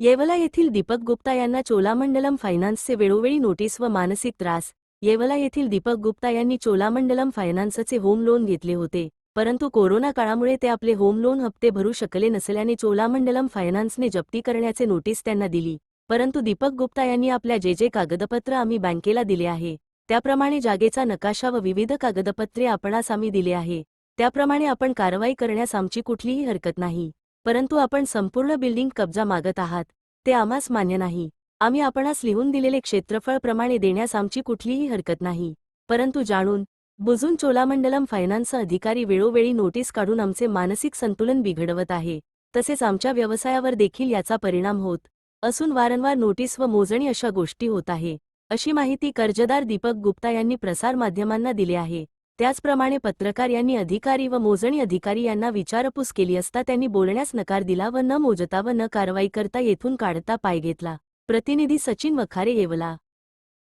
येवला येथील दीपक गुप्ता यांना चोलामंडलम फायनान्सचे वेळोवेळी नोटीस व मानसिक त्रास. येवला येथील दीपक गुप्ता यांनी चोलामंडलम फायनान्सचे होम लोन घेतले होते परंतु कोरोना काळामुळे ते आपले होम लोन हप्ते भरू शकले नसल्याने चोलामंडलम फायनान्सने जप्ती करण्याचे नोटीस त्यांना दिली. परंतु दीपक गुप्ता यांनी आपल्या जे जे कागदपत्र आम्ही बँकेला दिले आहे त्याप्रमाणे जागेचा नकाशा व विविध कागदपत्रे आपणास आम्ही दिले आहे त्याप्रमाणे आपण कारवाई करण्यास आमची कुठलीही हरकत नाही. परंतु आपण संपूर्ण बिल्डिंग कब्जा मागत आहात ते आम्हास मान्य नाही. आम्ही आपणास लिहून दिलेले क्षेत्रफळ प्रमाणे देण्यास आमची कुठलीही हरकत नाही. परंतु जाणून बुजून चोलामंडलम फायनान्स अधिकारी वेळोवेळी नोटीस काढून आमचे मानसिक संतुलन बिघडवत आहे तसेच आमच्या व्यवसायावर देखील याचा परिणाम होत असून वारंवार नोटीस व मोजणी अशा गोष्टी होत आहे अशी माहिती कर्जदार दीपक गुप्ता यांनी प्रसारमाध्यमांना दिली आहे. त्याचप्रमाणे पत्रकार यांनी अधिकारी व मोजणी अधिकारी यांना विचारपूस केली असता त्यांनी बोलण्यास नकार दिला व न मोजता व न कारवाई करता येथून काढता पाय घेतला. प्रतिनिधी सचिन वखारे येवला.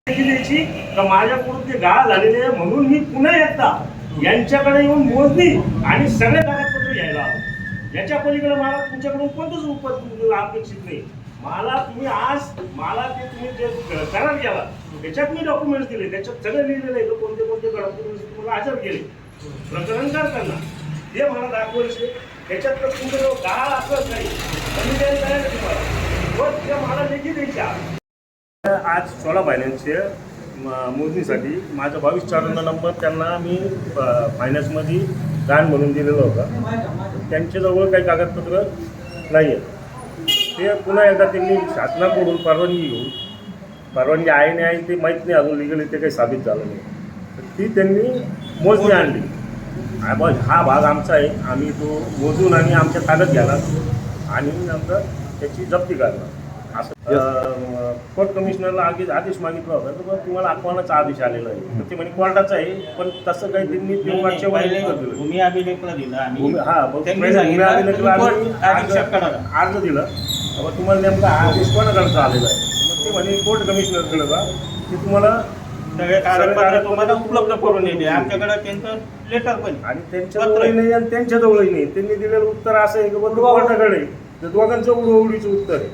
माझ्याकडून ते गाळ झालेले आहे म्हणून मी पुन्हा एकदा यांच्याकडे येऊन मोजणी आणि सगळे कागदपत्र यायला याच्या पलीकडे मला तुमच्याकडून कोणतंच उत्पन्न अपेक्षित नाही. मला तुम्ही आज मला ते तुम्ही जे करार केला त्याच्यात मी डॉक्युमेंट्स दिले त्याच्यात सगळं लिहिलेलं आहे कोणते कोणते डॉक्युमेंट्स तुम्हाला हजर केले. प्रकरण करताना ते मला दाखवायचे त्याच्यात तर तुमचं गाळ काळ काही नाही. मी द्यायला तयार तुम्हाला. व ते मला लेखी द्यायच्या आज. सोळा फायनान्सचे म- मोजणीसाठी माझा बावीस चौऱ्याण्णव नंबर त्यांना मी फायनान्समध्ये गाण म्हणून दिलेलं होतं. त्यांच्याजवळ काही कागदपत्र नाही आहेत ते पुन्हा एकदा त्यांनी शासनाकडून परवानगी घेऊन परवानगी आहे नाही आहे ते माहीत नाही अजून लिगली ते काही साबित झालं नाही. तर ती त्यांनी मोजणी आणली. हा हा भाग आमचा आहे. आम्ही तो मोजून आणि आमच्या कागद घेणार आणि नंतर त्याची जप्ती करणार. असं कोर्ट कमिशनरला आधी आदेश मागितला होता. तर तुम्हाला आव्हानाचा आदेश आलेला आहे? तर ते म्हणे कोर्टाचा आहे पण तसं काही त्यांनी ते मागच्या वेळी पहिले उत्तर दिलं. भूमी अभिलेखला दिलं आम्ही. भूमी- हा बघ, अर्ज दिला. मग तुम्हाला नेमका हा आदेश कोणाकडचा आलेला आहे? मग ते म्हणे कोर्ट कमिशनरकडे जा. की तुम्हाला सगळे कागदपत्र तुम्हाला उपलब्ध करून आमच्याकडे त्यांचं लेटर पण. आणि. नाही आणि त्यांच्या जवळही नाही. त्यांनी दिलेलं उत्तर असं आहे की बा तू कोर्टाकडे आहे. तर दोघांचं उडवडीचं उत्तर आहे.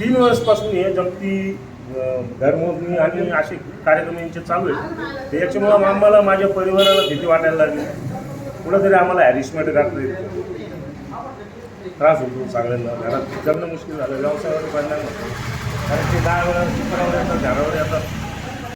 तीन वर्षपासून हे जमती अं, घरमोजणी आणि असे कार्यक्रम यांचे चालू आहेत तर याच्यामुळं आम्हाला माझ्या परिवाराला भीती वाटायला लागली. कुठंतरी आम्हाला हॅरिसमेंट येते त्रास होतो सगळ्यांना. घरात जगणं मुश्किल झालं व्यवसायावर परिणाम होतो कारण ते दहा वेळा शुक्रवार येतात घरावर येतात.